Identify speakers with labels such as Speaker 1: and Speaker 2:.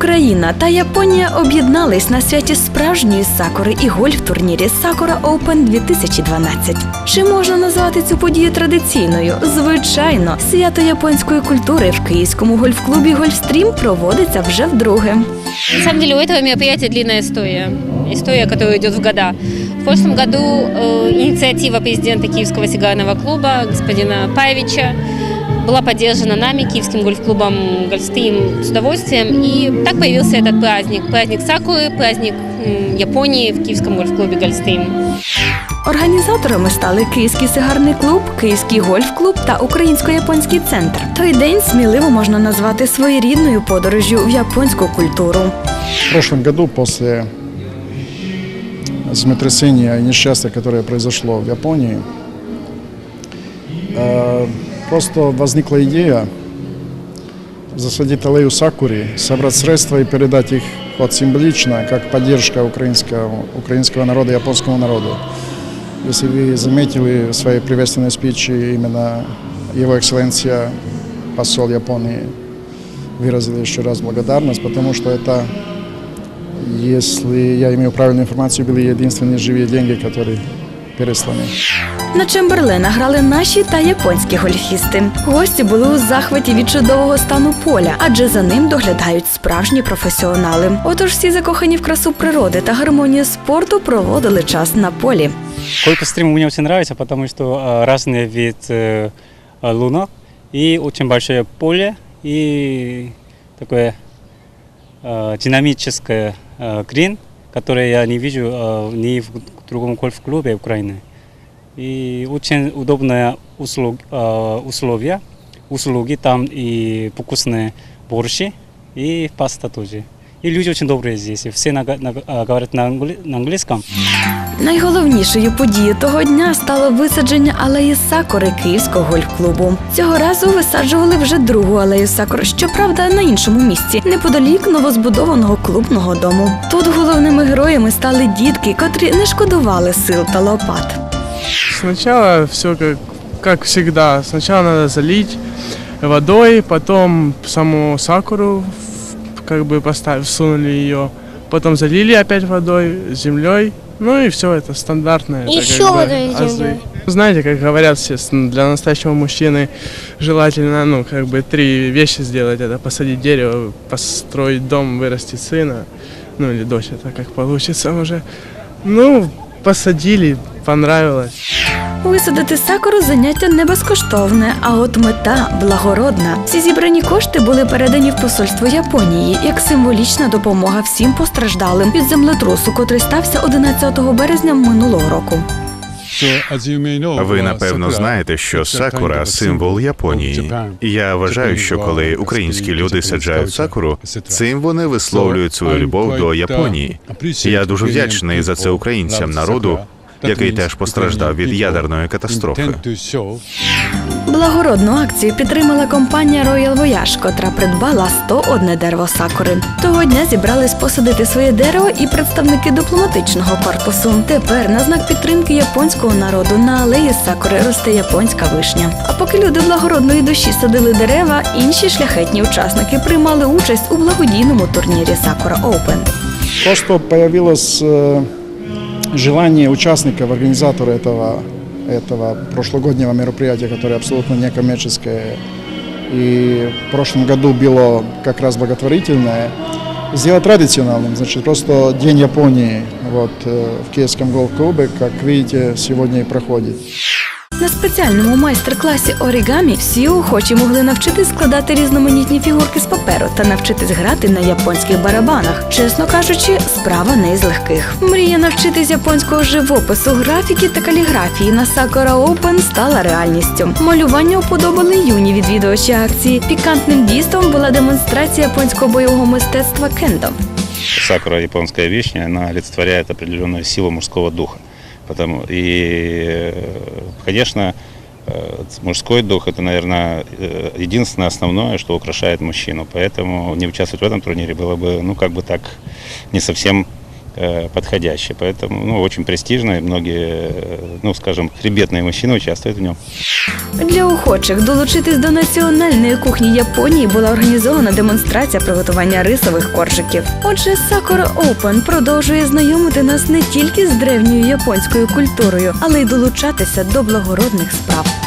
Speaker 1: Україна та Японія об'єднались на святі справжньої сакури і гольф-турнірі Sakura Open 2012. Чи можна назвати цю подію традиційною? Звичайно, свято японської культури в київському гольф-клубі Гольфстрім проводиться вже вдруге.
Speaker 2: На самом деле у этого мероприятия длинная история. История, которая идет в года. В прошлом году э, инициатива президента Киевского сигарного клуба господина Павича была поддержана нами, Киевским гольф-клубом «Гольфстрим» с удовольствием. И так появился этот праздник. Праздник Сакуры, праздник м, Японии в Киевском гольф-клубе «Гольфстрим».
Speaker 1: Організаторами стали Київський сигарний клуб, Київський гольф-клуб та Українсько-японський центр. Той день сміливо можна назвати своєрідною подорожю в японську культуру.
Speaker 3: В прошлом году после землетрясения и несчастья, которое произошло в Японии, э, просто возникла идея засадить аллею сакури, собрать средства и передать их вот символично, как поддержка украинского, украинского народа, японскому народу. Если вы заметили в своей приветственной спиче именно его экселленция, посол Японии, выразил еще раз благодарность, потому что это если я имею правильную информацию, были единственные живые деньги, которые пересланы.
Speaker 1: На Чемберлена грали наші та японські гольфісти. Гості були у захваті від чудового стану поля, адже за ним доглядають справжні професіонали. Отож, всі закохані в красу природи та гармонію спорту проводили час на полі.
Speaker 4: Гольфстрим мне очень нравится, потому что а, разный вид э, а, лунок и очень большое поле и такое а, динамическое а, грин, которое я не вижу а, ни в другом гольф-клубе Украины. И очень удобные услуг, а, условия, услуги там и вкусные борщи и паста тоже. И люди очень добрые здесь, и все нага- нага- а, говорят на англи- на английском.
Speaker 1: Найголовнішою подією того дня стало висадження алеї сакури Київського гольф-клубу. Цього разу висаджували вже другу алею сакур, щоправда, на іншому місці, неподалік новозбудованого клубного дому. Тут головними героями стали дітки, котрі не шкодували сил та лопат.
Speaker 5: Сначала все как, как всегда. Сначала надо залить водой, потом саму сакуру в- как бы поставили, всунули ее, потом залили опять водой, землей. Ну и все это стандартное. это
Speaker 6: Еще
Speaker 5: бы
Speaker 6: водой и
Speaker 5: азы. Знаете, как говорят все, для настоящего мужчины желательно, ну, как бы три вещи сделать. Это посадить дерево, построить дом, вырастить сына, ну или дочь, это как получится уже. Ну, посадили, понравилось.
Speaker 1: Висадити сакуру заняття не безкоштовне, а от мета благородна. Всі зібрані кошти були передані в посольство Японії як символічна допомога всім постраждалим від землетрусу, котрий стався 11 березня минулого року.
Speaker 7: Ви напевно знаєте, що сакура символ Японії. Я вважаю, що коли українські люди саджають сакуру, цим вони висловлюють свою любов до Японії. Я дуже вдячний за це українцям народу, який теж постраждав від ядерної катастрофи.
Speaker 1: Благородну акцію підтримала компанія Royal Voyage, котра придбала 101 дерево сакури. Того дня зібрались посадити своє дерево і представники дипломатичного корпусу. Тепер на знак підтримки японського народу на алеї сакури росте японська вишня. А поки люди благородної душі садили дерева, інші шляхетні учасники приймали участь у благодійному турнірі Сакура Open.
Speaker 3: Просто появилось э, желание участников, организатора этого, этого прошлогоднего мероприятия, которое абсолютно некоммерческое, и в прошлом году было как раз благотворительное, сделать традиционным, значит, просто День Японии вот, э, в Киевском голф-клубе, как видите, сегодня и проходит.
Speaker 1: На спеціальному майстер-класі орігамі всі охочі могли навчитись складати різноманітні фігурки з паперу та навчитись грати на японських барабанах. Чесно кажучи, справа не із легких. Мрія навчитись японського живопису, графіки та каліграфії на Sakura Open стала реальністю. Малювання уподобали юні відвідувачі акції. Пікантним дійством була демонстрація японського бойового мистецтва кендо.
Speaker 8: Сакура, японская вишня, она олицетворяет определенную силу мужского духа. Потому, и, э, конечно, э, мужской дух – это, наверное, э, единственное основное, что украшает мужчину. Поэтому не участвовать в этом турнире было бы, ну, как бы так, не совсем э, подходящий. Поэтому ну, очень престижно, и многие, э, ну, скажем, хребетные мужчины участвуют в нем.
Speaker 1: Для охочих долучитись до національної кухні Японії була організована демонстрація приготування рисових коржиків. Отже, Sakura Open продовжує знайомити нас не тільки з древньою японською культурою, але й долучатися до благородних справ.